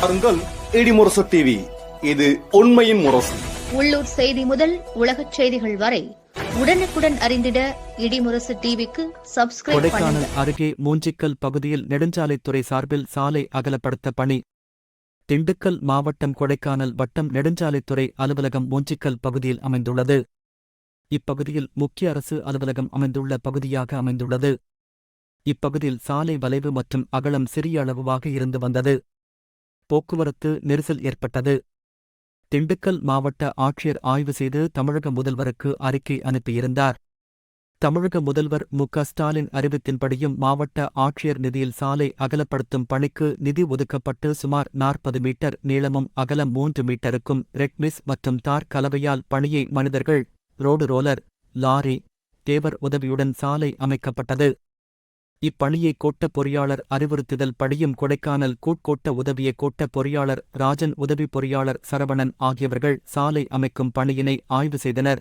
பாருங்கள் இடிமுரசு டிவி இது உண்மையின் முரசு. உள்ளூர் செய்தி முதல் உலகச் செய்திகள் வரை உடனுக்குடன் அறிந்திட இடிமுரசு டிவிக்கு சப்ஸ்கிரைப் கொடைக்கானல் அருகே மூஞ்சிக்கல் பகுதியில் நெடுஞ்சாலைத்துறை சார்பில் சாலை அகலப்படுத்த பணி. திண்டுக்கல் மாவட்டம் கொடைக்கானல் வட்டம் நெடுஞ்சாலைத்துறை அலுவலகம் மூஞ்சிக்கல் பகுதியில் அமைந்துள்ளது. இப்பகுதியில் முக்கிய அரசு அலுவலகம் அமைந்துள்ள பகுதியாக அமைந்துள்ளது. இப்பகுதியில் சாலை வளைவு மற்றும் அகலம் சிறிய அளவாக இருந்து வந்தது. போக்குவரத்து நெரிசல் ஏற்பட்டது. திண்டுக்கல் மாவட்ட ஆட்சியர் ஆய்வு செய்து தமிழக முதல்வருக்கு அறிக்கை அனுப்பியிருந்தார். தமிழக முதல்வர் மு. க. ஸ்டாலின் அறிவித்தின்படியும் மாவட்ட ஆட்சியர் நிதியில் சாலை அகலப்படுத்தும் பணிக்கு நிதி ஒதுக்கப்பட்டு சுமார் நாற்பது மீட்டர் நீளமும் அகலம் மூன்று மீட்டருக்கும் ரெட்மிஸ் மற்றும் தார் கலவையால் பணியை மனிதர்கள் ரோடு ரோலர் லாரி தேவர் உதவியுடன் சாலை அமைக்கப்பட்டது. இப்பணியை கோட்ட பொறியாளர் அறிவுறுத்துதல் படியும் கொடைக்கானல் கூட்கோட்ட உதவிய கோட்ட பொறியாளர் ராஜன் உதவி பொறியாளர் சரவணன் ஆகியவர்கள் சாலை அமைக்கும் பணியினை ஆய்வு செய்தனர்.